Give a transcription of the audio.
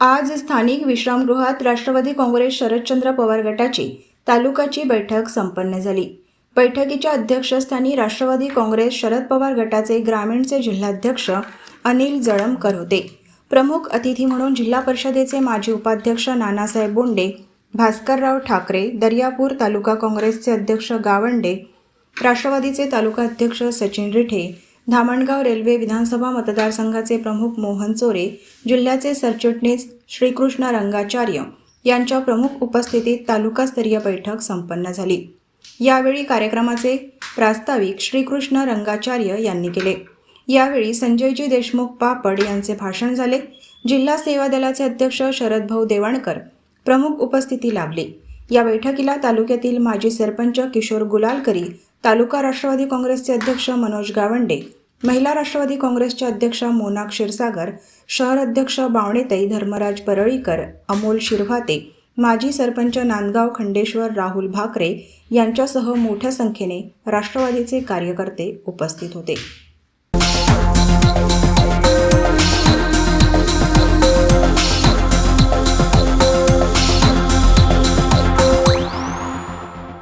आज स्थानिक विश्रामगृहात राष्ट्रवादी काँग्रेस शरदचंद्र पवार गटाची तालुकाची बैठक संपन्न झाली. बैठकीच्या अध्यक्षस्थानी राष्ट्रवादी काँग्रेस शरद पवार गटाचे ग्रामीणचे जिल्हाध्यक्ष अनिल जळमकर होते. प्रमुख अतिथी म्हणून जिल्हा परिषदेचे माजी उपाध्यक्ष नानासाहेब बोंडे भास्करराव ठाकरे दर्यापूर तालुका काँग्रेसचे अध्यक्ष गावंडे राष्ट्रवादीचे तालुका अध्यक्ष सचिन रिठे धामणगाव रेल्वे विधानसभा मतदारसंघाचे प्रमुख मोहन चोरे जिल्ह्याचे सरचिटणीस श्रीकृष्ण रंगाचार्य यांच्या प्रमुख उपस्थितीत तालुकास्तरीय बैठक संपन्न झाली. यावेळी कार्यक्रमाचे प्रास्ताविक श्रीकृष्ण रंगाचार्य यांनी केले. यावेळी संजयजी देशमुख पापड यांचे भाषण झाले. जिल्हा सेवा दलाचे अध्यक्ष शरदभाऊ देवाणकर प्रमुख उपस्थिती लाभली. या बैठकीला तालुक्यातील माजी सरपंच किशोर गुलालकरी तालुका राष्ट्रवादी काँग्रेसचे अध्यक्ष मनोज गावंडे महिला राष्ट्रवादी काँग्रेसच्या अध्यक्ष मोना क्षीरसागर शहर अध्यक्ष बावणेताई धर्मराज परळीकर अमोल शिरभाते माजी सरपंच नांदगाव खंडेश्वर राहुल भाकरे यांच्यासह मोठ्या संख्येने राष्ट्रवादीचे कार्यकर्ते उपस्थित होते.